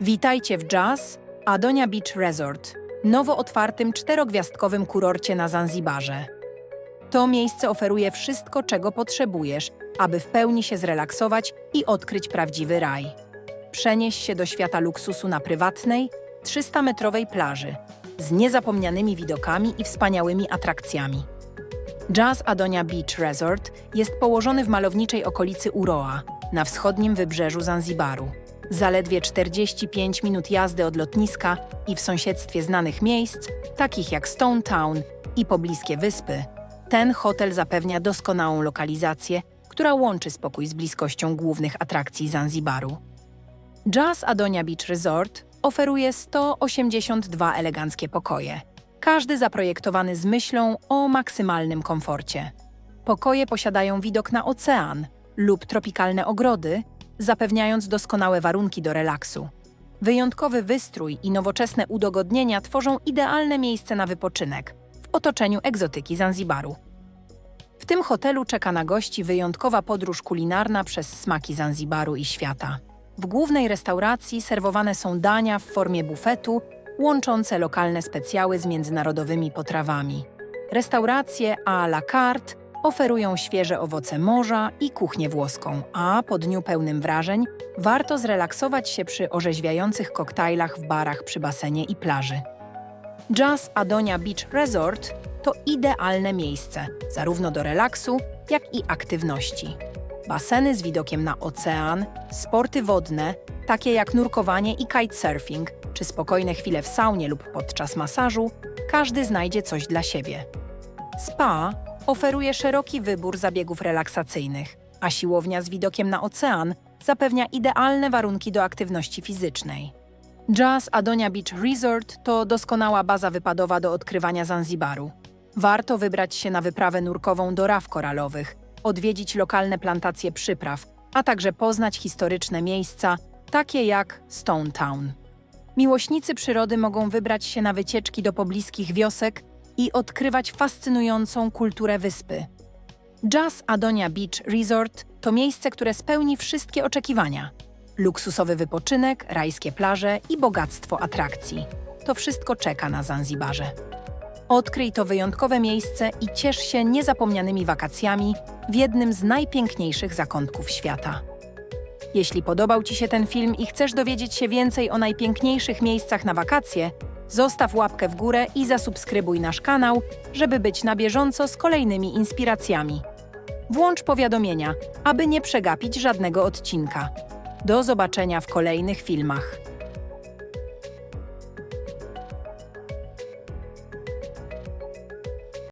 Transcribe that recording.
Witajcie w Jazz, Adonia Beach Resort, nowo otwartym czterogwiazdkowym kurorcie na Zanzibarze. To miejsce oferuje wszystko, czego potrzebujesz, aby w pełni się zrelaksować i odkryć prawdziwy raj. Przenieś się do świata luksusu na prywatnej, 300-metrowej plaży z niezapomnianymi widokami i wspaniałymi atrakcjami. Jazz Adonia Beach Resort jest położony w malowniczej okolicy Uroa, na wschodnim wybrzeżu Zanzibaru. Zaledwie 45 minut jazdy od lotniska i w sąsiedztwie znanych miejsc, takich jak Stone Town i pobliskie wyspy, ten hotel zapewnia doskonałą lokalizację, która łączy spokój z bliskością głównych atrakcji Zanzibaru. Jazz Adonia Beach Resort oferuje 182 eleganckie pokoje, każdy zaprojektowany z myślą o maksymalnym komforcie. Pokoje posiadają widok na ocean lub tropikalne ogrody, zapewniając doskonałe warunki do relaksu. Wyjątkowy wystrój i nowoczesne udogodnienia tworzą idealne miejsce na wypoczynek w otoczeniu egzotyki Zanzibaru. W tym hotelu czeka na gości wyjątkowa podróż kulinarna przez smaki Zanzibaru i świata. W głównej restauracji serwowane są dania w formie bufetu, łączące lokalne specjały z międzynarodowymi potrawami. Restauracje à la carte oferują świeże owoce morza i kuchnię włoską, a po dniu pełnym wrażeń warto zrelaksować się przy orzeźwiających koktajlach w barach przy basenie i plaży. Jazz Adonia Beach Resort to idealne miejsce zarówno do relaksu, jak i aktywności. Baseny z widokiem na ocean, sporty wodne, takie jak nurkowanie i kitesurfing, czy spokojne chwile w saunie lub podczas masażu, każdy znajdzie coś dla siebie. Spa oferuje szeroki wybór zabiegów relaksacyjnych, a siłownia z widokiem na ocean zapewnia idealne warunki do aktywności fizycznej. Jazz Adonia Beach Resort to doskonała baza wypadowa do odkrywania Zanzibaru. Warto wybrać się na wyprawę nurkową do raf koralowych, odwiedzić lokalne plantacje przypraw, a także poznać historyczne miejsca, takie jak Stone Town. Miłośnicy przyrody mogą wybrać się na wycieczki do pobliskich wiosek i odkrywać fascynującą kulturę wyspy. Jazz Adonia Beach Resort to miejsce, które spełni wszystkie oczekiwania. Luksusowy wypoczynek, rajskie plaże i bogactwo atrakcji. To wszystko czeka na Zanzibarze. Odkryj to wyjątkowe miejsce i ciesz się niezapomnianymi wakacjami w jednym z najpiękniejszych zakątków świata. Jeśli podobał Ci się ten film i chcesz dowiedzieć się więcej o najpiękniejszych miejscach na wakacje, zostaw łapkę w górę i zasubskrybuj nasz kanał, żeby być na bieżąco z kolejnymi inspiracjami. Włącz powiadomienia, aby nie przegapić żadnego odcinka. Do zobaczenia w kolejnych filmach.